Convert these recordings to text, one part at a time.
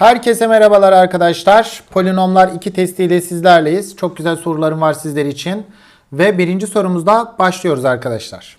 Herkese merhabalar arkadaşlar. Polinomlar 2 testiyle sizlerleyiz. Çok güzel sorularım var sizler için. Ve birinci sorumuzda başlıyoruz arkadaşlar.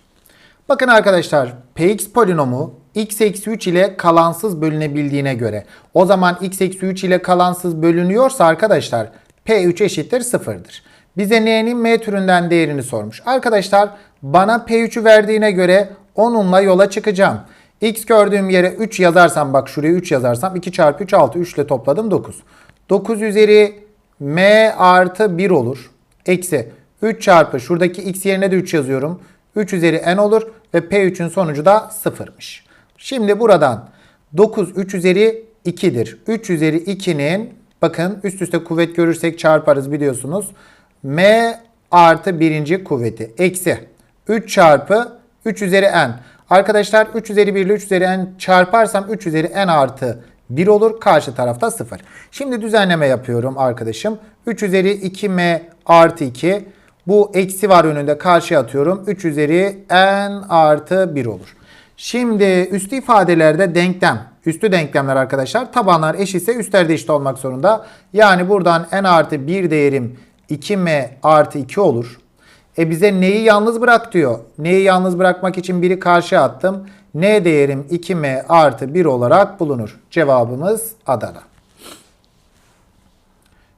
Bakın arkadaşlar px polinomu x eksi 3 ile kalansız bölünebildiğine göre o zaman x eksi 3 ile kalansız bölünüyorsa arkadaşlar p3 eşittir 0'dır. Bize n'nin m türünden değerini sormuş. Arkadaşlar bana p3'ü verdiğine göre onunla yola çıkacağım. X gördüğüm yere 3 yazarsam bak şuraya 3 yazarsam 2 çarpı 3 6 3 ile topladım 9. 9 üzeri m artı 1 olur. Eksi 3 çarpı şuradaki x yerine de 3 yazıyorum. 3 üzeri n olur ve p3'ün sonucu da 0'mış. Şimdi buradan 9 3 üzeri 2'dir. 3 üzeri 2'nin bakın üst üste kuvvet görürsek çarparız biliyorsunuz. m artı birinci kuvveti eksi 3 çarpı 3 üzeri n. Arkadaşlar 3 üzeri 1 ile 3 üzeri n çarparsam 3 üzeri n artı 1 olur. Karşı tarafta 0. Şimdi düzenleme yapıyorum arkadaşım. 3 üzeri 2m artı 2. Bu eksi var önünde karşıya atıyorum. 3 üzeri n artı 1 olur. Şimdi üstü ifadelerde denklem. Üstü denklemler arkadaşlar. Tabanlar eşitse üstler de eşit olmak zorunda. Yani buradan n artı 1 değerim 2m artı 2 olur. E bize neyi yalnız bırak diyor. Neyi yalnız bırakmak için biri karşıya attım. N değerim 2m artı 1 olarak bulunur. Cevabımız Adana.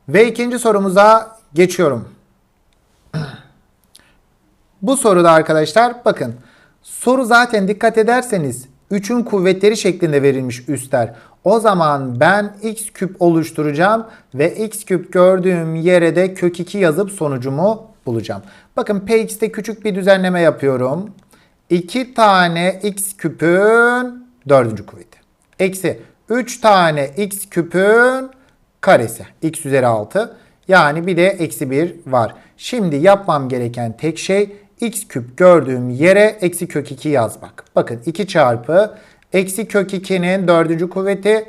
Ve ikinci sorumuza geçiyorum. Bu soruda arkadaşlar bakın. Soru zaten dikkat ederseniz 3'ün kuvvetleri şeklinde verilmiş üstler. O zaman ben x küp oluşturacağım ve x küp gördüğüm yere de kök 2 yazıp sonucumu bulacağım. Bakın px'te küçük bir düzenleme yapıyorum. 2 tane x küpün dördüncü kuvveti. Eksi 3 tane x küpün karesi. x üzeri 6. Yani bir de eksi 1 var. Şimdi yapmam gereken tek şey x küp gördüğüm yere eksi kök 2 yazmak. Bakın 2 çarpı eksi kök 2'nin dördüncü kuvveti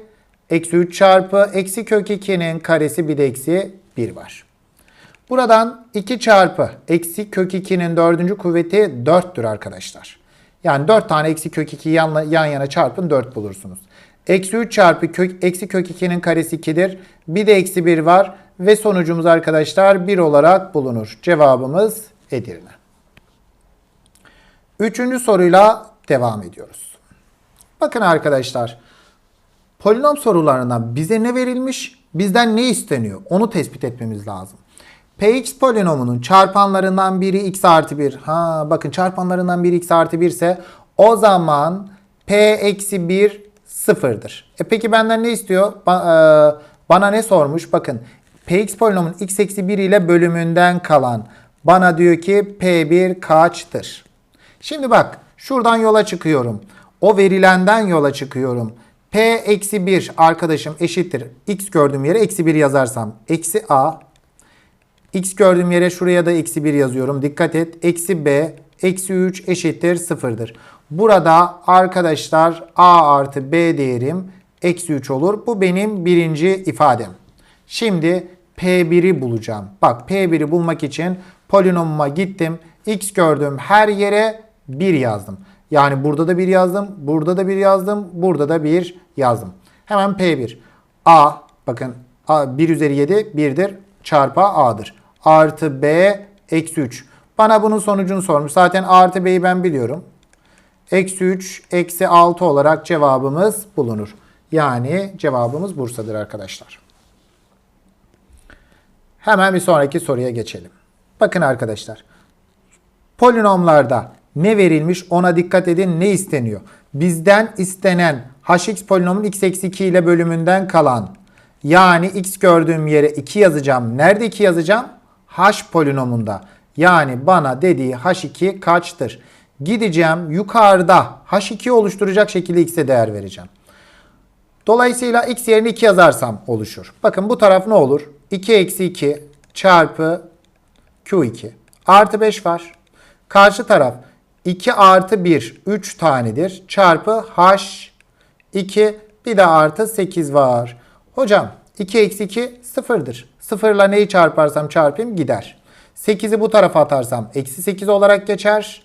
eksi 3 çarpı eksi kök 2'nin karesi bir de eksi 1 var. Buradan 2 çarpı eksi kök 2'nin dördüncü kuvveti 4'tür arkadaşlar. Yani 4 tane eksi kök 2 yan, yan yana çarpın 4 bulursunuz. Eksi 3 çarpı kök, eksi kök 2'nin karesi 2'dir. Bir de eksi 1 var ve sonucumuz arkadaşlar 1 olarak bulunur. Cevabımız Edirne. Üçüncü soruyla devam ediyoruz. Bakın arkadaşlar. Polinom sorularına bize ne verilmiş? Bizden ne isteniyor? Onu tespit etmemiz lazım. Px polinomunun çarpanlarından biri x artı 1. Ha bakın çarpanlarından biri x artı 1 ise o zaman p eksi 1 sıfırdır. E peki benden ne istiyor? Ba- e, bana ne sormuş? Bakın px polinomun x eksi 1 ile bölümünden kalan bana diyor ki p1 kaçtır? Şimdi bak şuradan yola çıkıyorum. O verilenden yola çıkıyorum. P eksi 1 arkadaşım eşittir. X gördüğüm yere eksi 1 yazarsam. Eksi A. X gördüğüm yere şuraya da eksi 1 yazıyorum. Dikkat et. Eksi B. Eksi 3 eşittir 0'dır. Burada arkadaşlar A artı B değerim eksi 3 olur. Bu benim birinci ifadem. Şimdi P1'i bulacağım. Bak P1'i bulmak için polinomuma gittim. X gördüğüm her yere 1 yazdım. Yani burada da 1 yazdım, burada da 1 yazdım, burada da 1 yazdım. Hemen P1. A bakın A, 1 üzeri 7 1'dir çarpı A'dır. Artı B eksi 3. Bana bunun sonucunu sormuş. Zaten A artı B'yi ben biliyorum. Eksi 3 eksi 6 olarak cevabımız bulunur. Yani cevabımız Bursa'dır arkadaşlar. Hemen bir sonraki soruya geçelim. Bakın arkadaşlar. Polinomlarda ne verilmiş ona dikkat edin ne isteniyor. Bizden istenen hx polinomun x eksi 2 ile bölümünden kalan yani x gördüğüm yere 2 yazacağım. Nerede 2 yazacağım? H polinomunda. Yani bana dediği h2 kaçtır? Gideceğim yukarıda h2 oluşturacak şekilde x'e değer vereceğim. Dolayısıyla x yerine 2 yazarsam oluşur. Bakın bu taraf ne olur? 2 eksi 2 çarpı q2 artı 5 var. Karşı taraf 2 artı 1 3 tanedir. Çarpı h 2 bir de artı 8 var. Hocam 2 eksi 2 sıfırdır. Sıfırla neyi çarparsam çarpayım gider. 8'i bu tarafa atarsam eksi 8 olarak geçer.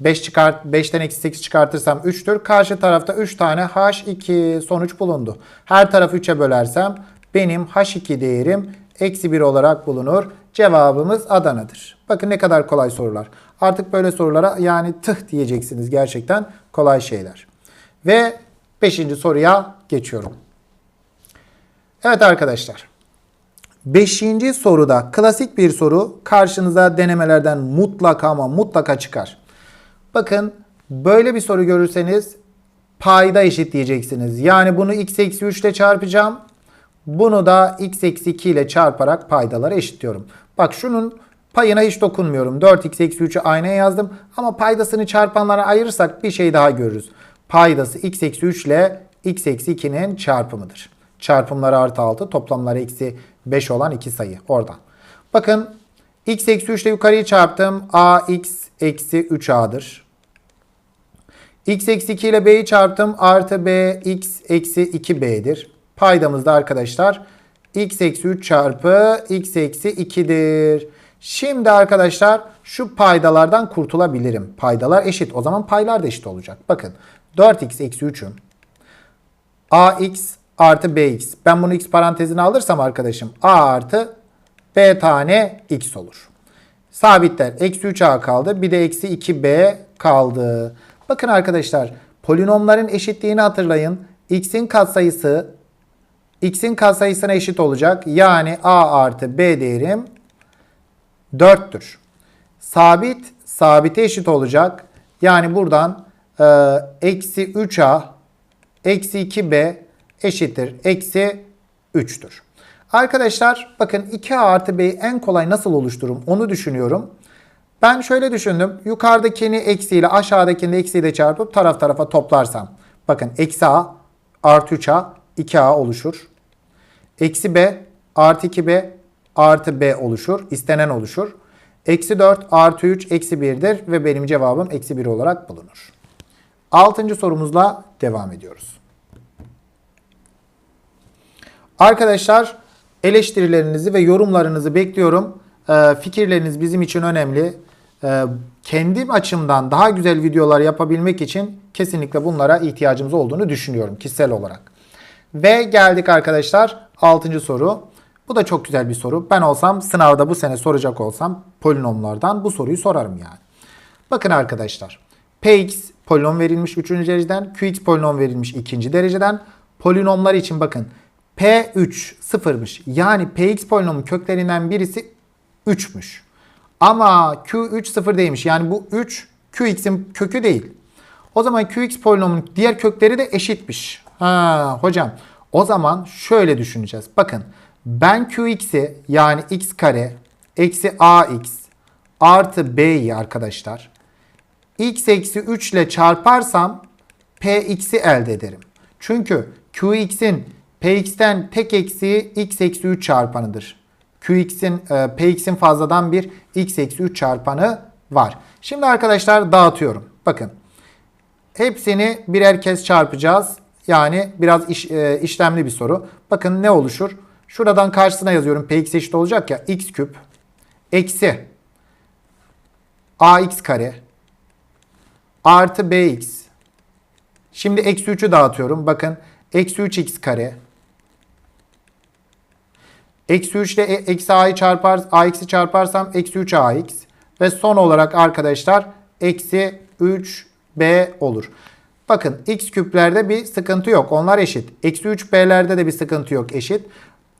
5 çıkart 5'ten eksi 8 çıkartırsam 3'tür. Karşı tarafta 3 tane H2 sonuç bulundu. Her tarafı 3'e bölersem benim H2 değerim eksi 1 olarak bulunur. Cevabımız Adana'dır. Bakın ne kadar kolay sorular. Artık böyle sorulara yani tıh diyeceksiniz gerçekten kolay şeyler. Ve 5. soruya geçiyorum. Evet arkadaşlar. Beşinci soruda klasik bir soru karşınıza denemelerden mutlaka ama mutlaka çıkar. Bakın böyle bir soru görürseniz payda eşitleyeceksiniz. Yani bunu x eksi 3 ile çarpacağım. Bunu da x eksi 2 ile çarparak paydaları eşitliyorum. Bak şunun payına hiç dokunmuyorum. 4x eksi 3'ü aynaya yazdım. Ama paydasını çarpanlara ayırırsak bir şey daha görürüz. Paydası x eksi 3 ile x eksi 2'nin çarpımıdır. Çarpımları artı 6, toplamları eksi 5 olan iki sayı. Oradan. Bakın x eksi 3 ile yukarıyı çarptım. ax eksi 3a'dır. x eksi 2 ile b'yi çarptım. Artı b x eksi 2b'dir. Paydamızda arkadaşlar x eksi 3 çarpı x eksi 2'dir. Şimdi arkadaşlar şu paydalardan kurtulabilirim. Paydalar eşit. O zaman paylar da eşit olacak. Bakın 4x eksi 3'ün ax artı bx. Ben bunu x parantezine alırsam arkadaşım a artı b tane x olur. Sabitler eksi 3a kaldı. Bir de eksi 2b kaldı. Bakın arkadaşlar polinomların eşitliğini hatırlayın. x'in katsayısı x'in katsayısına eşit olacak. Yani a artı b değerim 4'tür. Sabit sabite eşit olacak. Yani buradan eksi 3a eksi 2b eşittir. Eksi 3'tür. Arkadaşlar bakın 2a artı b'yi en kolay nasıl oluştururum onu düşünüyorum. Ben şöyle düşündüm. Yukarıdakini eksiyle aşağıdakini eksiyle çarpıp taraf tarafa toplarsam. Bakın eksi a artı 3a 2a oluşur. Eksi b artı 2b artı b oluşur. İstenen oluşur. Eksi 4 artı 3 eksi 1'dir ve benim cevabım eksi 1 olarak bulunur. Altıncı sorumuzla devam ediyoruz. Arkadaşlar eleştirilerinizi ve yorumlarınızı bekliyorum. Ee, fikirleriniz bizim için önemli. Ee, kendim açımdan daha güzel videolar yapabilmek için kesinlikle bunlara ihtiyacımız olduğunu düşünüyorum kişisel olarak. Ve geldik arkadaşlar 6. soru. Bu da çok güzel bir soru. Ben olsam sınavda bu sene soracak olsam polinomlardan bu soruyu sorarım yani. Bakın arkadaşlar. Px polinom verilmiş 3. dereceden, Qx polinom verilmiş 2. dereceden. Polinomlar için bakın P3 sıfırmış. Yani Px polinomun köklerinden birisi 3'müş. Ama Q3 sıfır değilmiş. Yani bu 3 Qx'in kökü değil. O zaman Qx polinomun diğer kökleri de eşitmiş. Ha, hocam o zaman şöyle düşüneceğiz. Bakın ben Qx'i yani x kare eksi ax artı b'yi arkadaşlar x eksi 3 ile çarparsam px'i elde ederim. Çünkü qx'in px'ten tek eksiği x eksi 3 çarpanıdır. qx'in e, px'in fazladan bir x eksi 3 çarpanı var. Şimdi arkadaşlar dağıtıyorum. Bakın hepsini birer kez çarpacağız. Yani biraz iş, e, işlemli bir soru. Bakın ne oluşur? Şuradan karşısına yazıyorum. Px eşit olacak ya. x küp eksi ax kare artı bx. Şimdi eksi 3'ü dağıtıyorum. Bakın eksi 3x kare. Eksi 3 ile e- eksi a'yı çarpar, ax'i çarparsam eksi 3 ax. Ve son olarak arkadaşlar eksi 3b olur. Bakın x küplerde bir sıkıntı yok. Onlar eşit. Eksi 3b'lerde de bir sıkıntı yok. Eşit.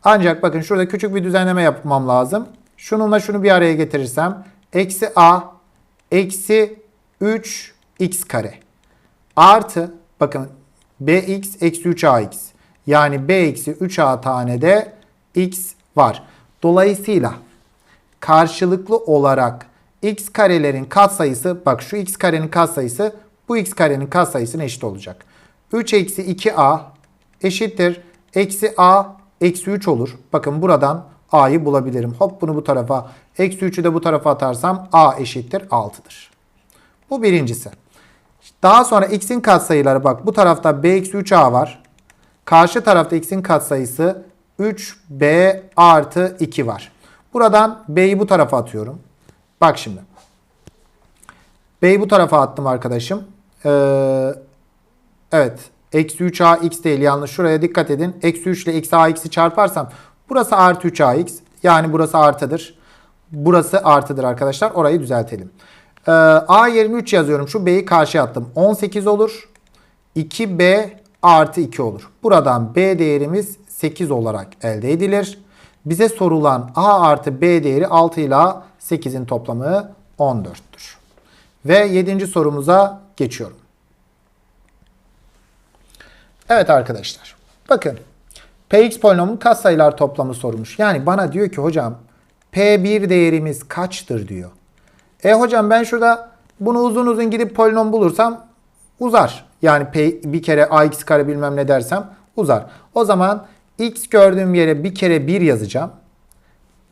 Ancak bakın şurada küçük bir düzenleme yapmam lazım. Şununla şunu bir araya getirirsem eksi a eksi 3 x kare artı bakın bx eksi 3ax yani b eksi 3a tane de x var. Dolayısıyla karşılıklı olarak x karelerin katsayısı bak şu x karenin katsayısı bu x karenin katsayısına eşit olacak. 3 eksi 2a eşittir. Eksi a eksi 3 olur. Bakın buradan a'yı bulabilirim. Hop bunu bu tarafa eksi 3'ü de bu tarafa atarsam a eşittir 6'dır. Bu birincisi. Daha sonra x'in katsayıları bak bu tarafta b eksi 3a var. Karşı tarafta x'in katsayısı 3b artı 2 var. Buradan b'yi bu tarafa atıyorum. Bak şimdi. B'yi bu tarafa attım arkadaşım. Ee, evet. Eksi 3ax değil yanlış. Şuraya dikkat edin. Eksi 3 ile eksi ax'i çarparsam burası artı 3ax. Yani burası artıdır. Burası artıdır arkadaşlar. Orayı düzeltelim. Ee, a yerine 3 yazıyorum. Şu b'yi karşıya attım. 18 olur. 2b artı 2 olur. Buradan b değerimiz 8 olarak elde edilir. Bize sorulan a artı b değeri 6 ile 8'in toplamı 14'tür. Ve 7. sorumuza geçiyorum. Evet arkadaşlar. Bakın. Px polinomun katsayılar toplamı sormuş. Yani bana diyor ki hocam P1 değerimiz kaçtır diyor. E hocam ben şurada bunu uzun uzun gidip polinom bulursam uzar. Yani P, bir kere ax kare bilmem ne dersem uzar. O zaman x gördüğüm yere bir kere 1 yazacağım.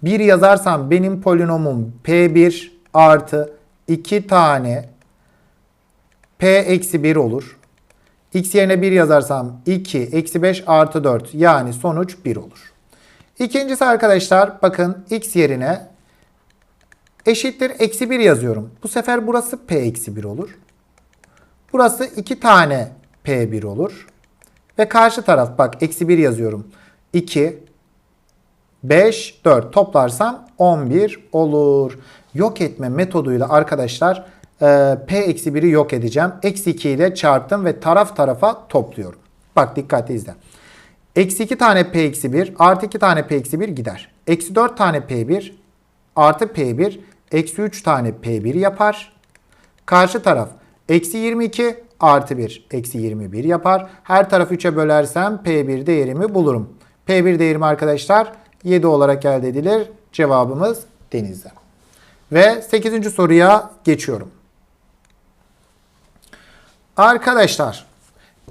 1 yazarsam benim polinomum P1 artı 2 tane P eksi 1 olur. X yerine 1 yazarsam 2 eksi 5 artı 4 yani sonuç 1 olur. İkincisi arkadaşlar bakın x yerine eşittir eksi 1 yazıyorum. Bu sefer burası p eksi 1 olur. Burası 2 tane p1 olur. Ve karşı taraf bak eksi 1 yazıyorum. 2, 5, 4 toplarsam 11 olur. Yok etme metoduyla arkadaşlar e, p eksi 1'i yok edeceğim. Eksi 2 ile çarptım ve taraf tarafa topluyorum. Bak dikkatli izle. Eksi 2 tane p eksi 1 artı 2 tane p eksi 1 gider. Eksi 4 tane p1 artı p1 eksi 3 tane p1 yapar. Karşı taraf eksi 22 artı 1 eksi 21 yapar. Her tarafı 3'e bölersem p1 değerimi bulurum. p1 değerimi arkadaşlar 7 olarak elde edilir. Cevabımız denizde. Ve 8. soruya geçiyorum. Arkadaşlar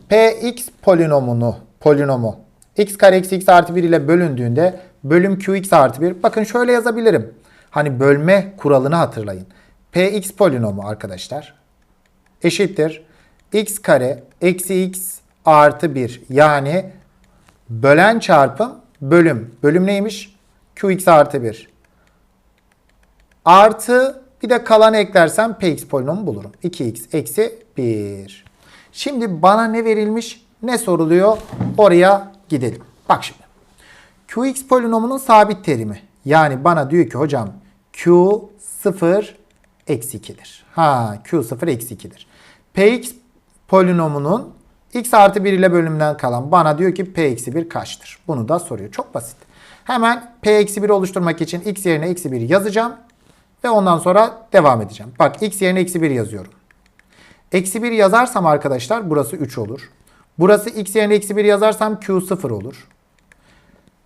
px polinomunu polinomu x kare eksi x artı 1 ile bölündüğünde bölüm qx artı 1 bakın şöyle yazabilirim. Hani bölme kuralını hatırlayın. px polinomu arkadaşlar eşittir x kare eksi x artı 1 yani bölen çarpım bölüm. Bölüm neymiş? qx artı 1 artı bir de kalanı eklersem px polinomu bulurum. 2x eksi 1. Şimdi bana ne verilmiş ne soruluyor oraya gidelim. Bak şimdi. qx polinomunun sabit terimi. Yani bana diyor ki hocam q 0 eksi 2'dir. Ha q 0 eksi 2'dir. Px polinomunun x artı 1 ile bölümden kalan bana diyor ki p eksi 1 kaçtır? Bunu da soruyor. Çok basit. Hemen p eksi 1 oluşturmak için x yerine eksi 1 yazacağım. Ve ondan sonra devam edeceğim. Bak x yerine eksi 1 yazıyorum. Eksi 1 yazarsam arkadaşlar burası 3 olur. Burası x yerine eksi 1 yazarsam q 0 olur.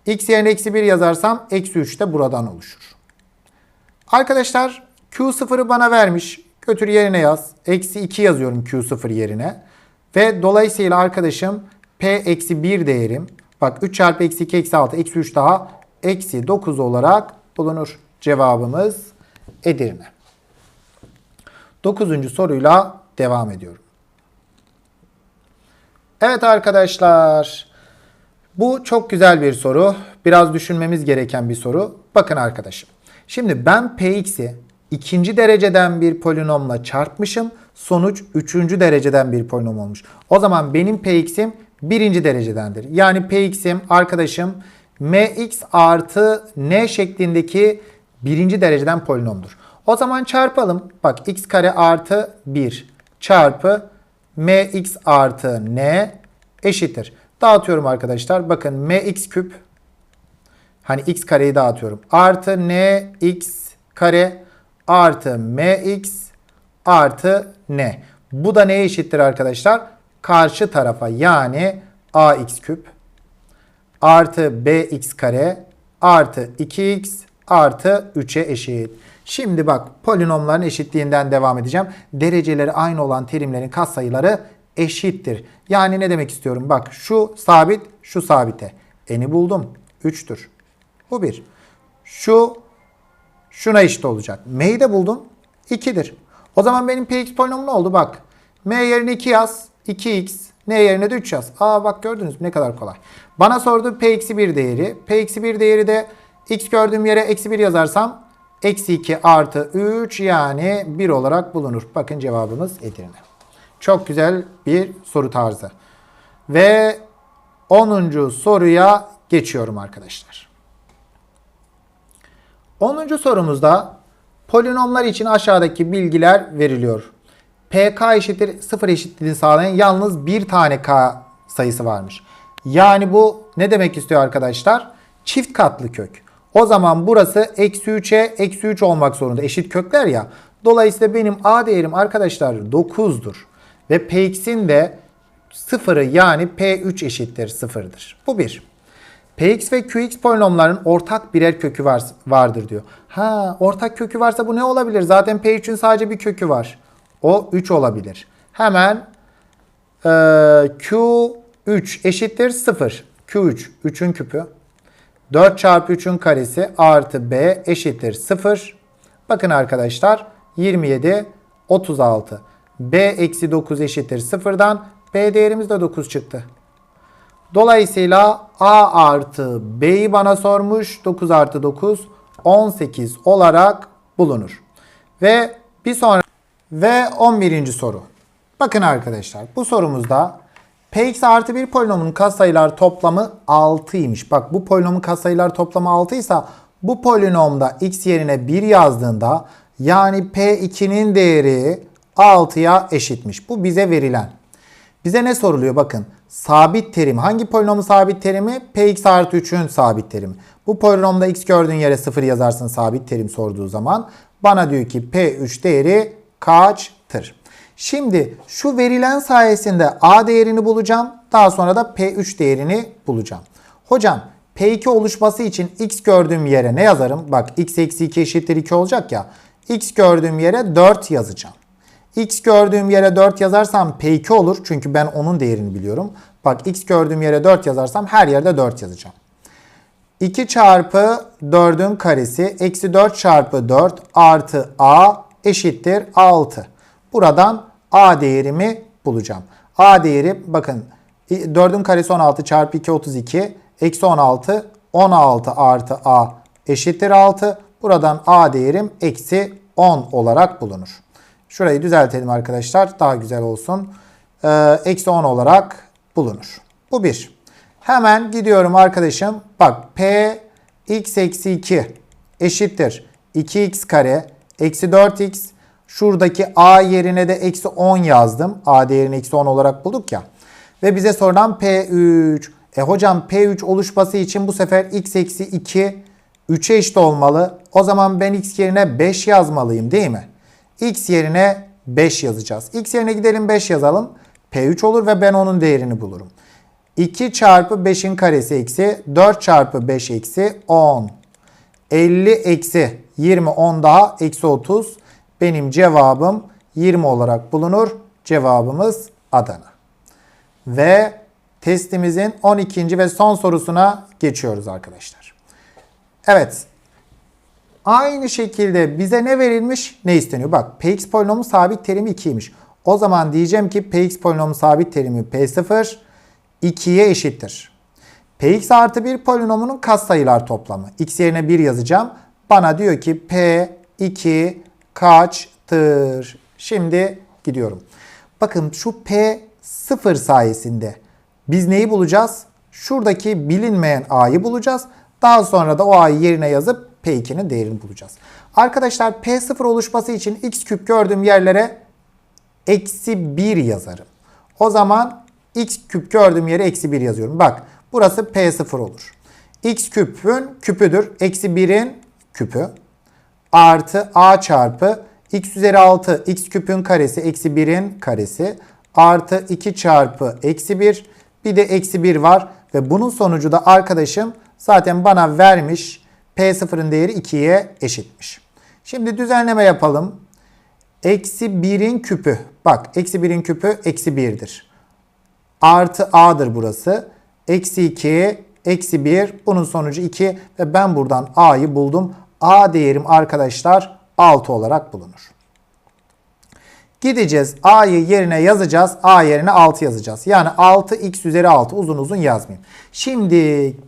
x yerine eksi 1 yazarsam eksi 3 de buradan oluşur. Arkadaşlar q 0'ı bana vermiş. Götür yerine yaz. Eksi 2 yazıyorum q 0 yerine. Ve dolayısıyla arkadaşım p eksi 1 değerim. Bak 3 çarpı eksi 2 eksi 6 eksi 3 daha eksi 9 olarak bulunur. Cevabımız Edirne. Dokuzuncu soruyla devam ediyorum. Evet arkadaşlar. Bu çok güzel bir soru. Biraz düşünmemiz gereken bir soru. Bakın arkadaşım. Şimdi ben px'i ikinci dereceden bir polinomla çarpmışım. Sonuç üçüncü dereceden bir polinom olmuş. O zaman benim px'im birinci derecedendir. Yani px'im arkadaşım mx artı n şeklindeki birinci dereceden polinomdur. O zaman çarpalım. Bak x kare artı 1 çarpı mx artı n eşittir. Dağıtıyorum arkadaşlar. Bakın mx küp hani x kareyi dağıtıyorum. Artı nx kare artı mx artı n. Bu da neye eşittir arkadaşlar? Karşı tarafa yani ax küp artı bx kare artı 2x artı 3'e eşit. Şimdi bak polinomların eşitliğinden devam edeceğim. Dereceleri aynı olan terimlerin katsayıları eşittir. Yani ne demek istiyorum? Bak şu sabit, şu sabite. N'i buldum. 3'tür. Bu 1. Şu şuna eşit olacak. M'yi de buldum. 2'dir. O zaman benim px polinomum ne oldu? Bak. M yerine 2 yaz. 2x. N yerine de 3 yaz. Aa bak gördünüz mü ne kadar kolay. Bana sordu p eksi 1 değeri. p eksi 1 değeri de x gördüğüm yere eksi 1 yazarsam Eksi 2 artı 3 yani 1 olarak bulunur. Bakın cevabımız Edirne. Çok güzel bir soru tarzı. Ve 10. soruya geçiyorum arkadaşlar. 10. sorumuzda polinomlar için aşağıdaki bilgiler veriliyor. PK eşittir 0 eşitliğini sağlayan yalnız bir tane K sayısı varmış. Yani bu ne demek istiyor arkadaşlar? Çift katlı kök. O zaman burası eksi 3'e eksi 3 olmak zorunda. Eşit kökler ya. Dolayısıyla benim A değerim arkadaşlar 9'dur. Ve Px'in de sıfırı yani P3 eşittir sıfırdır. Bu bir. Px ve Qx polinomların ortak birer kökü var, vardır diyor. Ha ortak kökü varsa bu ne olabilir? Zaten P3'ün sadece bir kökü var. O 3 olabilir. Hemen e, Q3 eşittir 0. Q3 3'ün küpü. 4 çarpı 3'ün karesi artı B eşittir 0. Bakın arkadaşlar 27 36. B eksi 9 eşittir 0'dan B değerimiz de 9 çıktı. Dolayısıyla A artı B'yi bana sormuş. 9 artı 9 18 olarak bulunur. Ve bir sonra ve 11. soru. Bakın arkadaşlar bu sorumuzda Px artı bir polinomun katsayılar toplamı 6'ymış. Bak bu polinomun katsayılar toplamı 6 ise bu polinomda x yerine 1 yazdığında yani P2'nin değeri 6'ya eşitmiş. Bu bize verilen. Bize ne soruluyor bakın. Sabit terim. Hangi polinomun sabit terimi? Px artı 3'ün sabit terimi. Bu polinomda x gördüğün yere 0 yazarsın sabit terim sorduğu zaman. Bana diyor ki P3 değeri kaçtır? Şimdi şu verilen sayesinde A değerini bulacağım. Daha sonra da P3 değerini bulacağım. Hocam P2 oluşması için x gördüğüm yere ne yazarım? Bak x eksi 2 eşittir 2 olacak ya. x gördüğüm yere 4 yazacağım. X gördüğüm yere 4 yazarsam P2 olur. Çünkü ben onun değerini biliyorum. Bak X gördüğüm yere 4 yazarsam her yerde 4 yazacağım. 2 çarpı 4'ün karesi eksi 4 çarpı 4 artı A eşittir 6. Buradan A değerimi bulacağım. A değeri bakın 4'ün karesi 16 çarpı 2 32 eksi 16 16 artı A eşittir 6. Buradan A değerim eksi 10 olarak bulunur. Şurayı düzeltelim arkadaşlar. Daha güzel olsun. Ee, eksi 10 olarak bulunur. Bu bir. Hemen gidiyorum arkadaşım. Bak P x eksi 2 eşittir. 2x kare eksi 4x. Şuradaki a yerine de eksi 10 yazdım. A değerini eksi 10 olarak bulduk ya. Ve bize sorulan P3. E hocam P3 oluşması için bu sefer x eksi 2 3'e eşit olmalı. O zaman ben x yerine 5 yazmalıyım değil mi? X yerine 5 yazacağız. x yerine gidelim 5 yazalım. P3 olur ve ben onun değerini bulurum. 2 çarpı 5'in karesi eksi 4 çarpı 5 eksi 10. 50 eksi 20 10 daha eksi 30. Benim cevabım 20 olarak bulunur. Cevabımız Adana. Ve testimizin 12. ve son sorusuna geçiyoruz arkadaşlar. Evet Aynı şekilde bize ne verilmiş ne isteniyor? Bak px polinomun sabit terimi 2'ymiş. O zaman diyeceğim ki px polinomun sabit terimi p0 2'ye eşittir. px artı 1 polinomunun katsayılar toplamı. x yerine 1 yazacağım. Bana diyor ki p2 kaçtır? Şimdi gidiyorum. Bakın şu p0 sayesinde biz neyi bulacağız? Şuradaki bilinmeyen a'yı bulacağız. Daha sonra da o a'yı yerine yazıp P2'nin değerini bulacağız. Arkadaşlar P0 oluşması için x küp gördüğüm yerlere eksi 1 yazarım. O zaman x küp gördüğüm yere eksi 1 yazıyorum. Bak burası P0 olur. x küpün küpüdür. Eksi 1'in küpü artı a çarpı x üzeri 6 x küpün karesi eksi 1'in karesi artı 2 çarpı eksi 1 bir de eksi 1 var ve bunun sonucu da arkadaşım zaten bana vermiş P0'ın değeri 2'ye eşitmiş. Şimdi düzenleme yapalım. Eksi 1'in küpü. Bak eksi 1'in küpü eksi 1'dir. Artı A'dır burası. Eksi 2, eksi 1. Bunun sonucu 2 ve ben buradan A'yı buldum. A değerim arkadaşlar 6 olarak bulunur. Gideceğiz A'yı yerine yazacağız. A yerine 6 yazacağız. Yani 6x üzeri 6 uzun uzun yazmayayım. Şimdi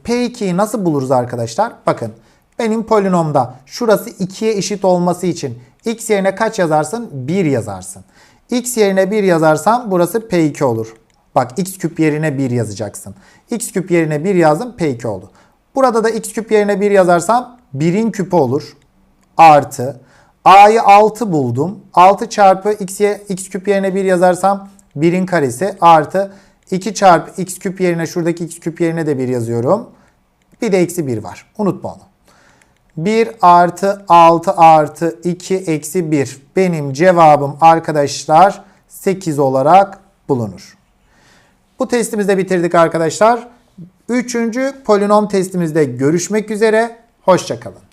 P2'yi nasıl buluruz arkadaşlar? Bakın Benim polinomda şurası 2'ye eşit olması için x yerine kaç yazarsın? 1 yazarsın. x yerine 1 yazarsam burası P2 olur. Bak x küp yerine 1 yazacaksın. x küp yerine 1 yazdım P2 oldu. Burada da x küp yerine 1 yazarsam 1'in küpü olur. Artı. A'yı 6 buldum. 6 çarpı x'ye x küp yerine 1 yazarsam 1'in karesi artı 2 çarpı x küp yerine şuradaki x küp yerine de 1 yazıyorum. Bir de eksi 1 var. Unutma onu. 1 artı 6 artı 2 eksi 1. Benim cevabım arkadaşlar 8 olarak bulunur. Bu testimizi de bitirdik arkadaşlar. Üçüncü polinom testimizde görüşmek üzere. Hoşçakalın.